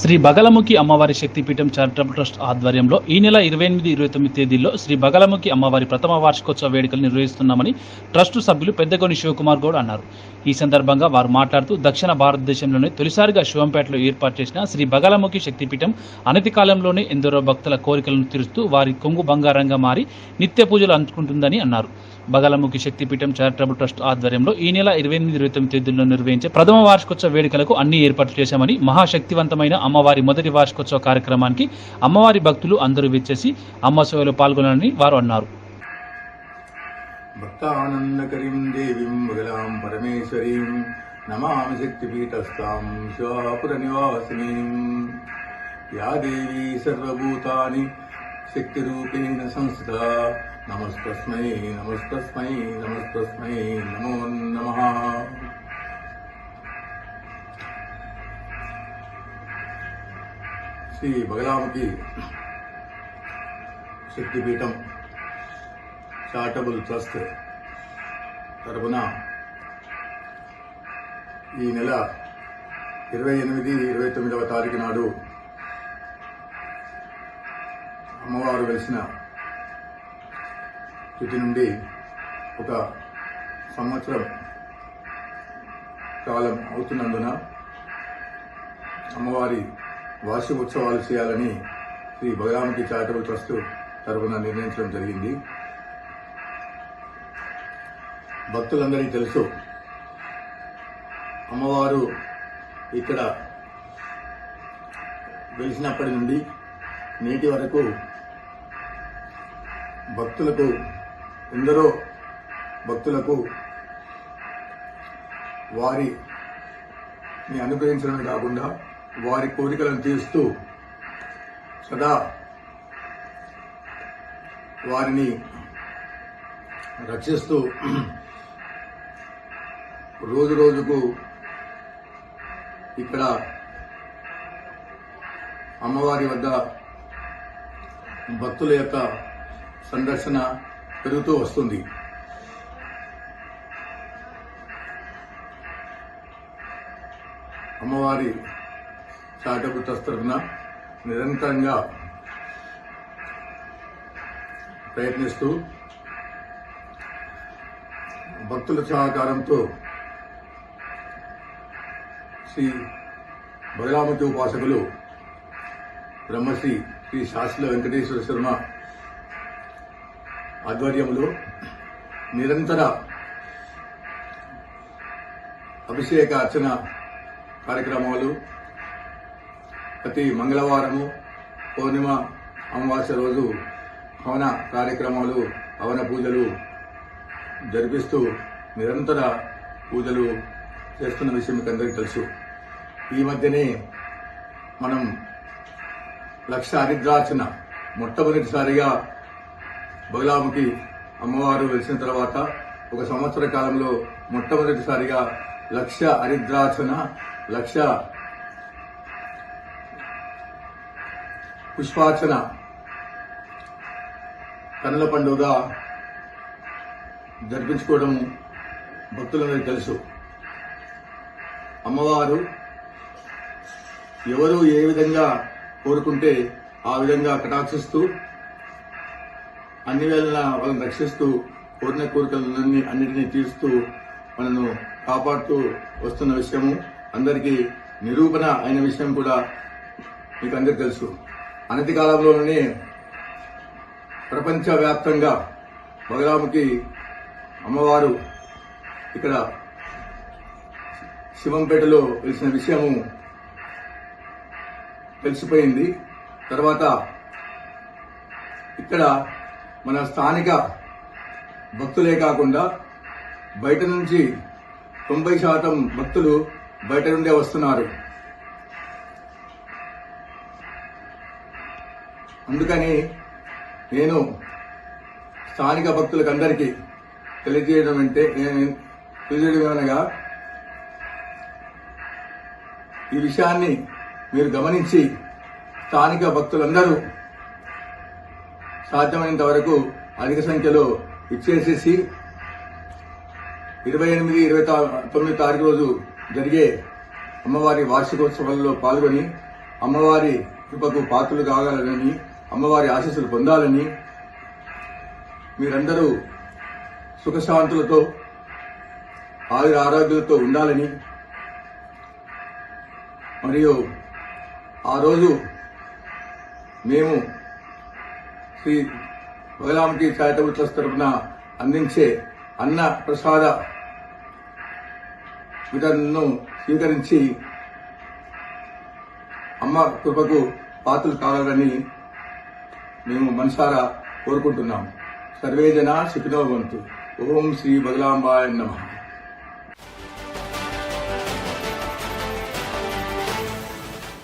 శ్రీ బగలముఖి అమ్మవారి శక్తిపీఠం charitable trust ఆధ్వర్యంలో ఈ నెల ఇరవై ఎనిమిది ఇరవై తొమ్మిది తేదీల్లో శ్రీ బగలముఖి అమ్మవారి ప్రథమ వార్షికోత్సవ వేడుకలు నిర్వహిస్తున్నామని ట్రస్టు సభ్యులు పెద్దగొని శివకుమార్ గౌడ్ అన్నారు. ఈ సందర్భంగా వారు మాట్లాడుతూ దక్షిణ భారతదేశంలోనే తొలిసారిగా శివంపేటలో ఏర్పాటు చేసిన శ్రీ బగలముఖి శక్తిపీఠం అనతి కాలంలోనే ఎందరో భక్తుల కోరికలను తీరుస్తూ వారి కొంగు బంగారంగా మారి నిత్య పూజలు అందుకుంటుందని అన్నారు. బగలముఖి శక్తిపీఠం చారిటబుల్ ట్రస్ట్ ఆధ్వర్యంలో ఈ నెల ఇరవై ఎనిమిది ఇరవై తొమ్మిది తేదీల్లో నిర్వహించే ప్రథమ వార్షికోత్సవ వేడుకలకు అన్ని ఏర్పాట్లు చేశామని మహాశక్తివంతమైన అమ్మవారి మొదటి వార్షికోత్సవ కార్యక్రమానికి అమ్మవారి భక్తులు అందరూ విచ్చేసి అమ్మ సేవలో పాల్గొనాలని వారు అన్నారు. భక్తానందకరీం దేవీం మగలాం పరమేశ్వరీం నమామి శక్తిపీఠస్థాం శివాపురనివాసినీం. యా దేవీ సర్వభూతాని శక్తిరూపేణ సంస్థిత నమస్తస్మై నమస్తస్మై నమస్తస్మై నమో నమ. శ్రీ బగలాముఖి శక్తిపీఠం చారిటబుల్ ట్రస్ట్ తరపున ఈ నెల ఇరవై ఎనిమిది ఇరవై తొమ్మిదవ తారీఖు నాడు అమ్మవారు వెలిసిన స్థితి నుండి ఒక సంవత్సరం కాలం అవుతున్నందున అమ్మవారి వార్షికోత్సవాలు చేయాలని శ్రీ బగరామకి చారిటబుల్ ట్రస్ట్ తరపున నిర్ణయించడం జరిగింది. భక్తులందరికీ తెలుసు అమ్మవారు ఇక్కడ వెలిసినప్పటి నుండి నేటి వరకు భక్తులకు ఎందరో భక్తులకు వారిని అనుగ్రహించడమే కాకుండా వారి కోరికలను తీరుస్తూ సదా వారిని రక్షిస్తూ రోజు రోజుకు ఇక్కడ అమ్మవారి వద్ద భక్తుల యొక్క సందర్శన పెరుగుతూ వస్తుంది. అమ్మవారి చాటపు తరఫున నిరంతరంగా ప్రయత్నిస్తూ భక్తుల సహకారంతో శ్రీ బలరామతి ఉపాసకులు బ్రహ్మశ్రీ శ్రీ శాస్త్రి వెంకటేశ్వర శర్మ ఆధ్వర్యంలో నిరంతర అభిషేక అర్చన కార్యక్రమాలు ప్రతి మంగళవారము పౌర్ణిమ అమావాస్య రోజు హవన కార్యక్రమాలు హవన పూజలు జరిపిస్తూ నిరంతర పూజలు చేస్తున్న విషయం మీకు అందరికీ తెలుసు. ఈ మధ్యనే మనం లక్ష హరిద్రార్చన మొట్టమొదటిసారిగా బగలాముఖి అమ్మవారు వెలిసిన తర్వాత ఒక సంవత్సర కాలంలో మొట్టమొదటిసారిగా లక్ష హరిద్రాచన లక్ష పుష్పార్చన కన్నుల పండుగ జరిపించుకోవడం భక్తులందరికీ తెలుసు. అమ్మవారు ఎవరు ఏ విధంగా కోరుకుంటే ఆ విధంగా కటాక్షిస్తూ అన్ని వేళ వాళ్ళని రక్షిస్తూ కోరిన కోరికలన్నీ అన్నిటినీ తీరుస్తూ మనను కాపాడుతూ వస్తున్న విషయము అందరికీ నిరూపణ అయిన విషయం కూడా మీకు అందరికీ తెలుసు. అనతి కాలంలోనే ప్రపంచవ్యాప్తంగా బలరాముకి అమ్మవారు ఇక్కడ శివంపేటలో వెలిసిన విషయము తెలిసిపోయింది. తర్వాత ఇక్కడ మన స్థానిక భక్తులే కాకుండా బయట నుంచి తొంభై శాతం భక్తులు బయట నుండే వస్తున్నారు. అందుకని నేను స్థానిక భక్తులకు అందరికీ తెలియజేయడం అంటే నేను తెలియజేయడం అనగా ఈ విషయాన్ని మీరు గమనించి స్థానిక భక్తులందరూ సాధ్యమైనంత వరకు అధిక సంఖ్యలో ఇచ్చేసేసి ఇరవై ఎనిమిది ఇరవై తొమ్మిది తారీఖు రోజు జరిగే అమ్మవారి వార్షికోత్సవాల్లో పాల్గొని అమ్మవారి కృపకు పాత్రలు కావాలని అమ్మవారి ఆశీస్సులు పొందాలని మీరందరూ సుఖశాంతులతో ఆయుర ఆరోగ్యాలతో ఉండాలని మరియు ఆ రోజు మేము శ్రీ బగలాంకి చారిటబుల్ ట్రస్ట్ తరఫున అందించే అన్న ప్రసాద వితరణను స్వీకరించి అమ్మ కృపకు పాత్రలు కావాలని మేము మనసారా కోరుకుంటున్నాం సర్వేజన సుఖినో వంతు ఓం శ్రీ బగలాంబాయ నమః.